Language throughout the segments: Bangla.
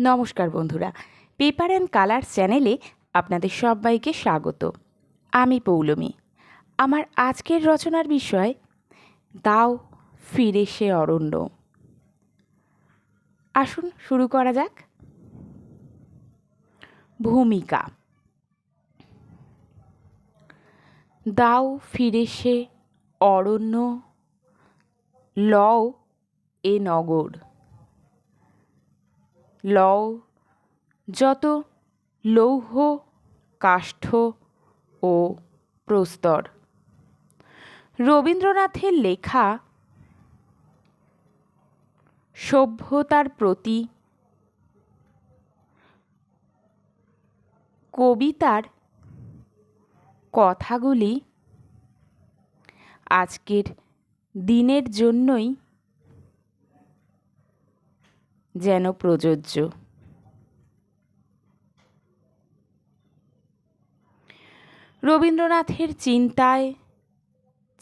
নমস্কার বন্ধুরা পেপার অ্যান্ড কালার চ্যানেলে আপনাদের সবাইকে স্বাগত। আমি পৌলমী। আমার আজকের রচনার বিষয়, দাও ফিরে সে অরণ্য। আসুন শুরু করা যাক। ভূমিকা। দাও ফিরে সে অরণ্য, লও এ নগর। লও, যত লৌহ, কাষ্ঠ ও প্রস্তর। রবীন্দ্রনাথের লেখা সভ্যতার প্রতি কবিতার কথাগুলি আজকের দিনের জন্যই যেন প্রযোজ্য। রবীন্দ্রনাথের চিন্তায়,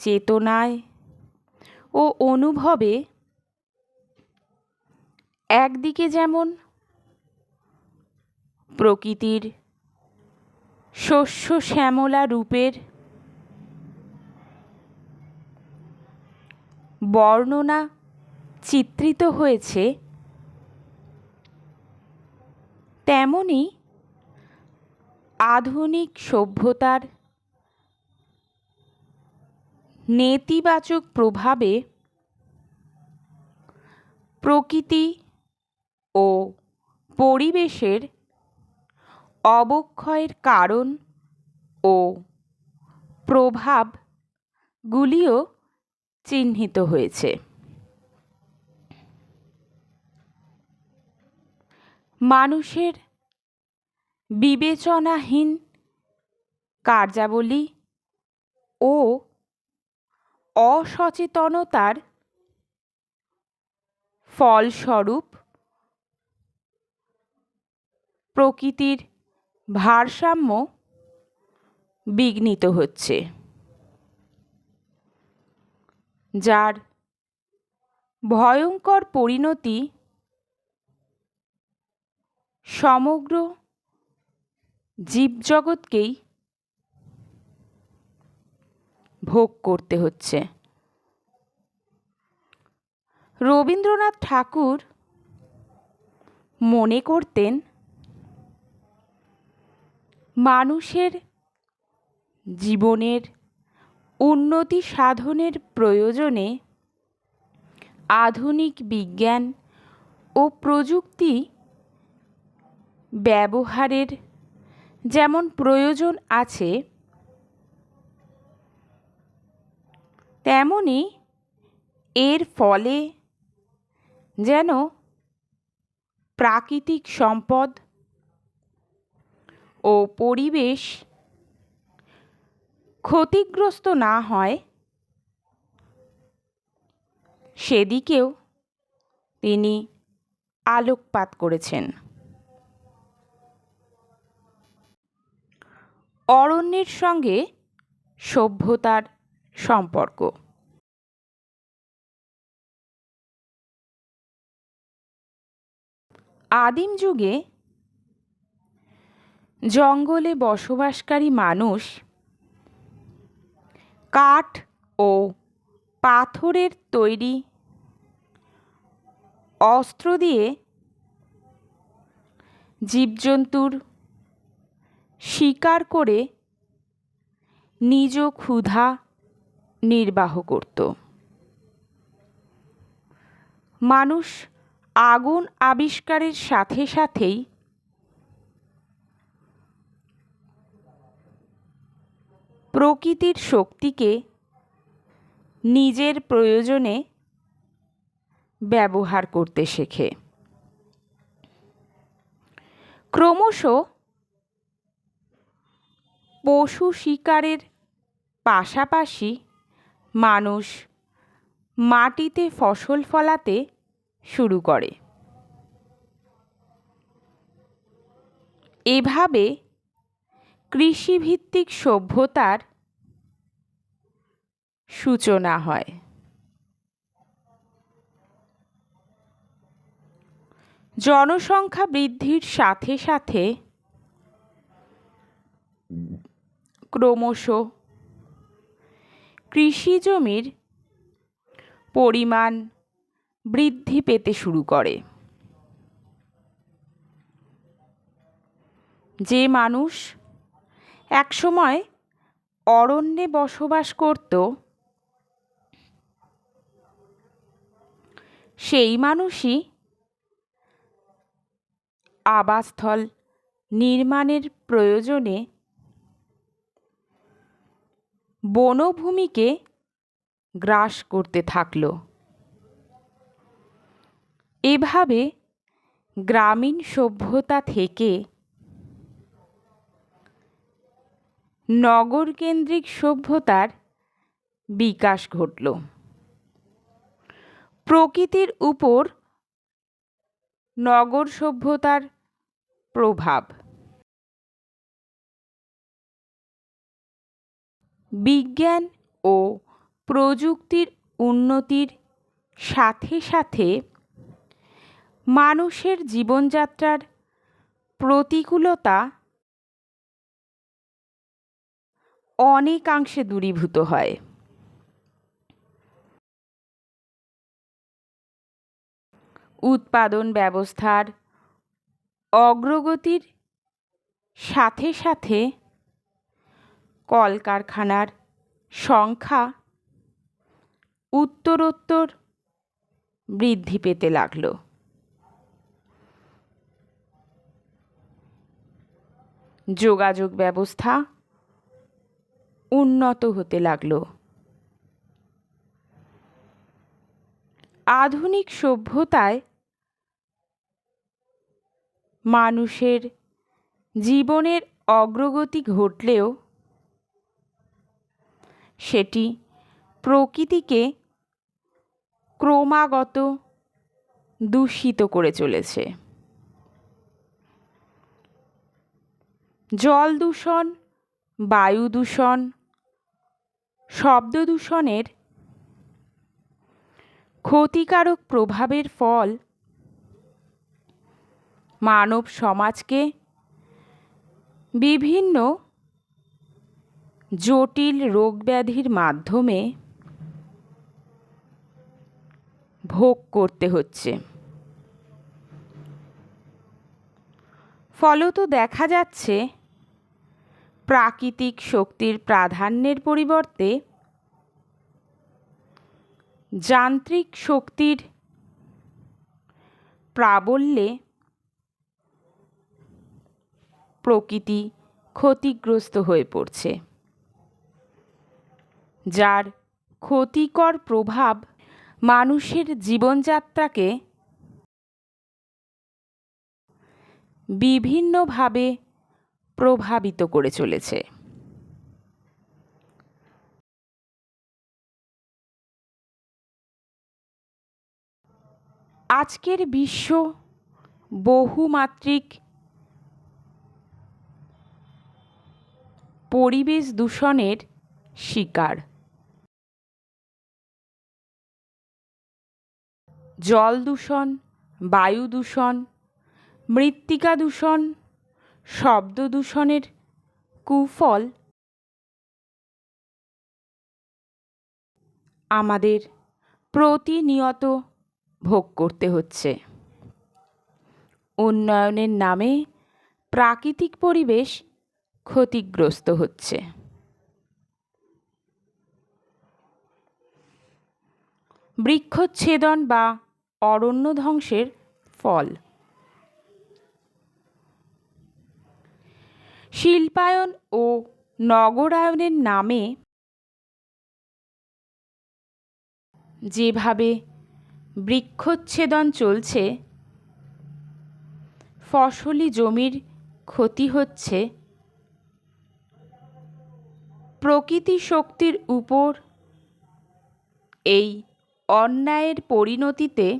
চেতনায় ও অনুভবে একদিকে যেমন প্রকৃতির শস্য শ্যামলা রূপের বর্ণনা চিত্রিত হয়েছে তেমনি আধুনিক সভ্যতার নেতিবাচক প্রভাবে প্রকৃতি ও পরিবেশের অবক্ষয়ের কারণ ও প্রভাবগুলিও চিহ্নিত হয়েছে। মানুষের বিবেচনাহীন কার্যাবলী ও অসচেতনতার ফলস্বরূপ প্রকৃতির ভারসাম্য বিঘ্নিত হচ্ছে যার ভয়ঙ্কর পরিণতি সমগ্র জীবজগৎকেই ভোগ করতে হচ্ছে। রবীন্দ্রনাথ ঠাকুর মনে করতেন, মানুষের জীবনের উন্নতি সাধনের প্রয়োজনে আধুনিক বিজ্ঞান ও প্রযুক্তি ব্যবহারের যেমন প্রয়োজন আছে, তেমনি এর ফলে যেন প্রাকৃতিক সম্পদ ও পরিবেশ ক্ষতিগ্রস্ত না হয়, সেদিকেও তিনি আলোকপাত করেছেন। অরণ্যের সঙ্গে সভ্যতার সম্পর্ক। আদিম যুগে জঙ্গলে বসবাসকারী মানুষ কাঠ ও পাথরের তৈরি অস্ত্র দিয়ে জীবজন্তুর শিকার করে নিজ ক্ষুধা নির্বাহ করত। মানুষ আগুন আবিষ্কারের সাথে সাথেই প্রকৃতির শক্তিকে নিজের প্রয়োজনে ব্যবহার করতে শেখে। ক্রমশ পশু শিকারের পাশাপাশি মানুষ মাটিতে ফসল ফলাতে শুরু করে। এভাবে কৃষিভিত্তিক সভ্যতার সূচনা হয়। জনসংখ্যা বৃদ্ধির সাথে সাথে ক্রমশ কৃষি জমির পরিমাণ বৃদ্ধি পেতে শুরু করে। যে মানুষ একসময় অরণ্যে বসবাস করত, সেই মানুষই আবাসস্থল নির্মাণের প্রয়োজনে বনভূমিকে গ্রাস করতে থাকল। এভাবে গ্রামীণ সভ্যতা থেকে নগরকেন্দ্রিক সভ্যতার বিকাশ ঘটল। প্রকৃতির উপর নগর সভ্যতার প্রভাব। বিজ্ঞান ও প্রযুক্তির উন্নতির সাথে সাথে মানুষের জীবনযাত্রার প্রতিকূলতা অনেকাংশে দূরীভূত হয়। উৎপাদন ব্যবস্থার অগ্রগতির সাথে সাথে কলকারখানার সংখ্যা উত্তরোত্তর বৃদ্ধি পেতে লাগল। যোগাযোগ ব্যবস্থা উন্নত হতে লাগল। আধুনিক সভ্যতায় মানুষের জীবনের অগ্রগতি ঘটলেও সেটি প্রকৃতিকে ক্রমাগত দূষিত করে চলেছে। জল দূষণ, বায়ু দূষণ, শব্দ দূষণের ক্ষতিকারক প্রভাবের ফল মানব সমাজকে বিভিন্ন জটিল রোগব্যাধির মাধ্যমে ভোগ করতে হচ্ছে। ফলত দেখা যাচ্ছে, প্রাকৃতিক শক্তির প্রাধান্যের পরিবর্তে যান্ত্রিক শক্তির প্রাবল্যে প্রকৃতি ক্ষতিগ্রস্ত হয়ে পড়ছে। যার ক্ষতিকর প্রভাব মানুষের জীবনযাত্রাকে বিভিন্নভাবে প্রভাবিত করে চলেছে। আজকের বিশ্ব বহুমাত্রিক পরিবেশ দূষণের শিকার। জল দূষণ, বায়ু দূষণ, মৃত্তিকা দূষণ, শব্দ দূষণের কুফল আমাদের প্রতিনিয়ত ভোগ করতে হচ্ছে। উন্নয়নের নামে প্রাকৃতিক পরিবেশ ক্ষতিগ্রস্ত হচ্ছে। বৃক্ষচ্ছেদন বা অরণ্য ধ্বংসের ফল। শিল্পায়ন ও নগরায়নের নামে যেভাবে বৃক্ষচ্ছেদন চলছে, ফসলি জমির ক্ষতি হচ্ছে, প্রকৃতি শক্তির উপর এই অন্যায়ের পরিণতিতে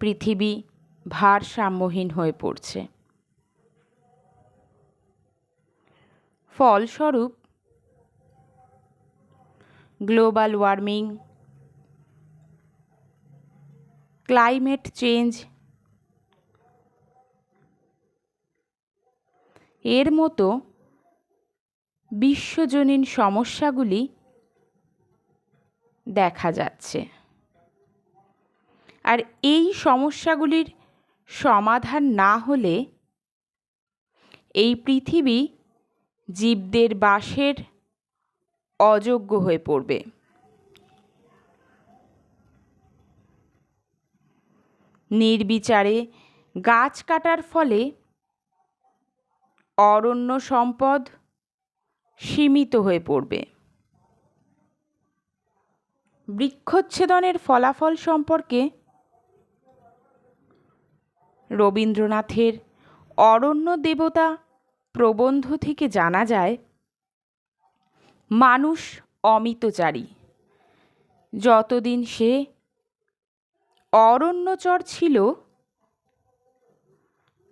পৃথিবী ভারসাম্যহীন হয়ে পড়ছে। ফলস্বরূপ, গ্লোবাল ওয়ার্মিং, ক্লাইমেট চেঞ্জ এর মতো বিশ্বজনীন সমস্যাগুলি দেখা যাচ্ছে। আর এই সমস্যাগুলির সমাধান না হলে এই পৃথিবী জীবদের বাসের অযোগ্য হয়ে পড়বে। নির্বিচারে গাছ কাটার ফলে অরণ্য সম্পদ সীমিত হয়ে পড়বে। বৃক্ষচ্ছেদনের ফলাফল সম্পর্কে রবীন্দ্রনাথের অরণ্য দেবতা প্রবন্ধ থেকে জানা যায়, মানুষ অমিতচারী। যতদিন সে অরণ্যচর ছিল,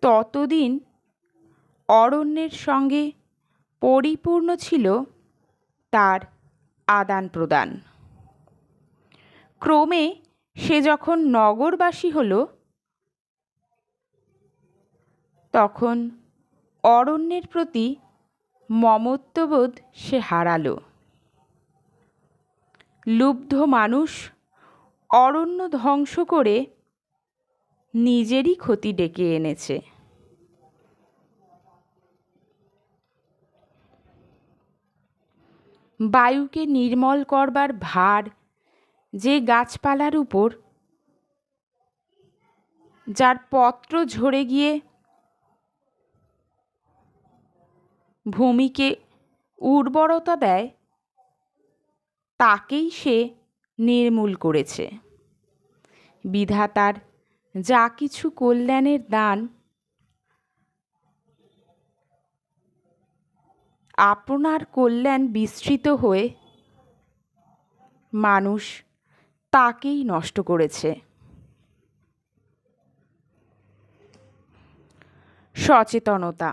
ততদিন অরণ্যের সঙ্গে পরিপূর্ণ ছিল তার আদান প্রদান ক্রমে সে যখন নগরবাসী হলো, তখন অরণ্যের প্রতি মমত্ববোধ সে হারালো। লুব্ধ মানুষ অরণ্য ধ্বংস করে নিজেরই ক্ষতি ডেকে এনেছে। বায়ুকে নির্মল করবার ভার যে গাছপালার উপর যার পত্র ঝরে গিয়ে ভূমিকে উর্বরতা দেয়, তাকেই সে নির্মূল করেছে। বিধাতার যা কিছু কল্যাণের দান আপনার কল্যাণ বিস্তৃত হয়ে মানুষ তাকেই নষ্ট করেছে। সচেতনতা।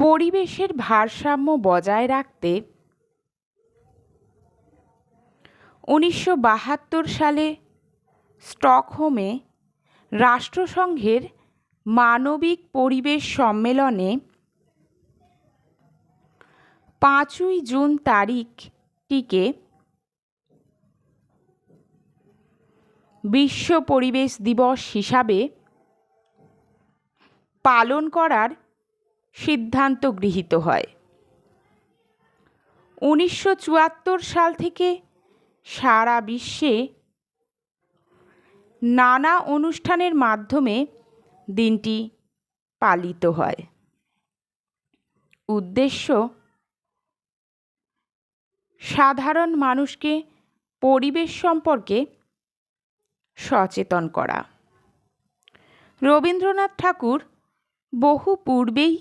পরিবেশের ভারসাম্য বজায় রাখতে উনিশশো বাহাত্তর সালে স্টকহোমে রাষ্ট্রসংঘের মানবিক পরিবেশ সম্মেলনে পাঁচই জুন তারিখটিকে বিশ্ব পরিবেশ দিবস হিসাবে পালন করার সিদ্ধান্ত গৃহীত হয়। উনিশশো চুয়াত্তর সাল থেকে সারা বিশ্বে নানা অনুষ্ঠানের মাধ্যমে দিনটি পালিত হয়। উদ্দেশ্য, সাধারণ মানুষকে পরিবেশ সম্পর্কে সচেতন করা। রবীন্দ্রনাথ ঠাকুর বহু পূর্বেই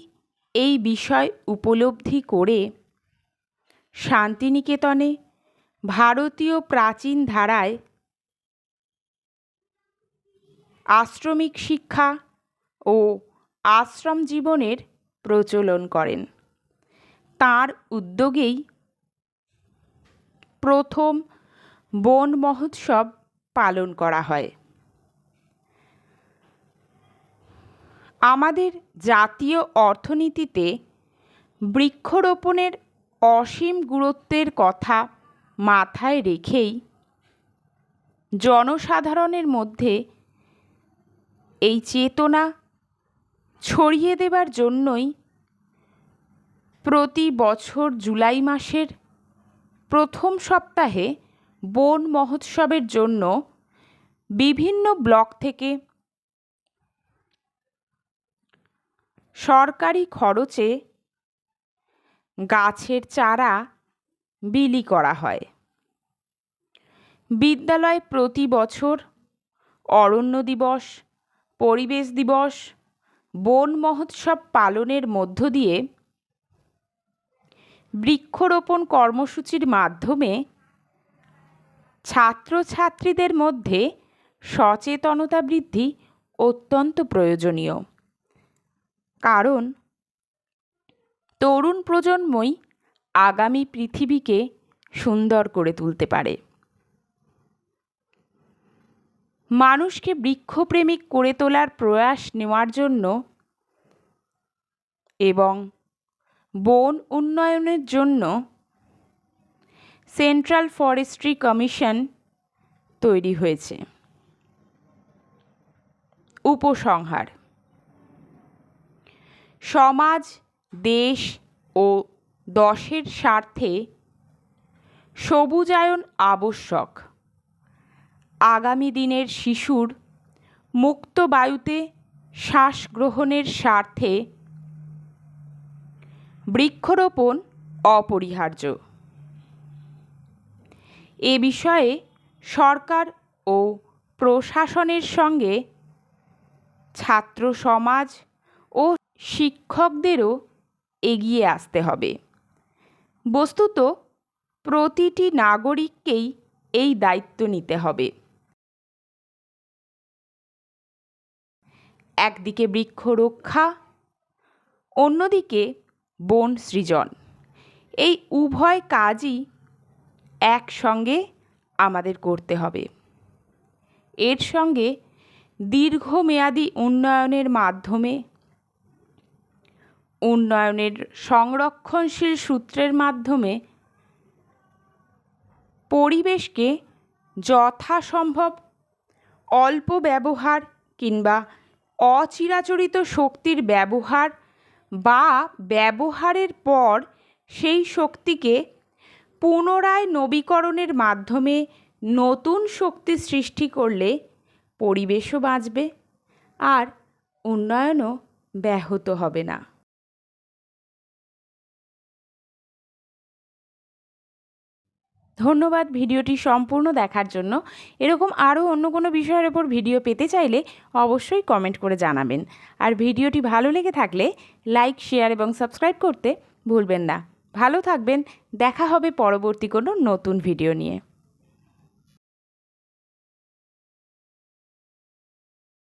এই বিষয় উপলব্ধি করে শান্তিনিকেতনে ভারতীয় প্রাচীন ধারায় আশ্রমিক শিক্ষা ও আশ্রম জীবনের প্রচলন করেন। তার উদ্যোগেই প্রথম বন মহোৎসব পালন করা হয়। আমাদের জাতীয় অর্থনীতিতে বৃক্ষরোপণের অসীম গুরুত্বের কথা মাথায় রেখেই জনসাধারণের মধ্যে এই চেতনা ছড়িয়ে দেবার জন্যই প্রতি বছর জুলাই মাসের প্রথম সপ্তাহে বন মহোৎসবের জন্য বিভিন্ন ব্লক থেকে সরকারি খরচে গাছের চারা বিলি করা হয়। বিদ্যালয় প্রতি বছর অরণ্য দিবস, পরিবেশ দিবস, বন মহোৎসব পালনের মধ্য দিয়ে বৃক্ষরোপণ কর্মসূচির মাধ্যমে ছাত্রছাত্রীদের মধ্যে সচেতনতা বৃদ্ধি অত্যন্ত প্রয়োজনীয়। কারণ, তরুণ প্রজন্মই আগামী পৃথিবীকে সুন্দর করে তুলতে পারে। মানুষকে বৃক্ষপ্রেমিক করে তোলার প্রয়াস নেওয়ার জন্য এবং বন উন্নয়নের জন্য সেন্ট্রাল ফরেস্ট্রি কমিশন তৈরি হয়েছে। উপসংহার, সমাজ, দেশ ও দশের স্বার্থে সবুজায়ন আবশ্যক। আগামী দিনের শিশুর মুক্ত বায়ুতে শ্বাস গ্রহণের স্বার্থে বৃক্ষরোপণ অপরিহার্য। এ বিষয়ে সরকার ও প্রশাসনের সঙ্গে ছাত্র সমাজ ও শিক্ষকদেরও এগিয়ে আসতে হবে। বস্তুত প্রতিটি নাগরিককেই এই দায়িত্ব নিতে হবে। একদিকে বৃক্ষ রক্ষা, অন্যদিকে বন সৃজন। এই উভয় কাজই একসঙ্গে আমাদের করতে হবে। এর সঙ্গে দীর্ঘমেয়াদী উন্নয়নের মাধ্যমে, উন্নয়নের সংরক্ষণশীল সূত্রের মাধ্যমে পরিবেশকে যথাসম্ভব অল্প ব্যবহার কিংবা অচিরাচরিত শক্তির ব্যবহার বা ব্যবহারের পর সেই শক্তিকে পুনরায় নবীকরণের মাধ্যমে নতুন শক্তি সৃষ্টি করলে পরিবেশও বাঁচবে আর উন্নয়নও ব্যাহত হবে না। ধন্যবাদ ভিডিওটি সম্পূর্ণ দেখার জন্য। এরকম আরও অন্য কোনো বিষয়ের ওপর ভিডিও পেতে চাইলে অবশ্যই কমেন্ট করে জানাবেন। আর ভিডিওটি ভালো লেগে থাকলে লাইক, শেয়ার এবং সাবস্ক্রাইব করতে ভুলবেন না। ভালো থাকবেন। দেখা হবে পরবর্তী কোনো নতুন ভিডিও নিয়ে।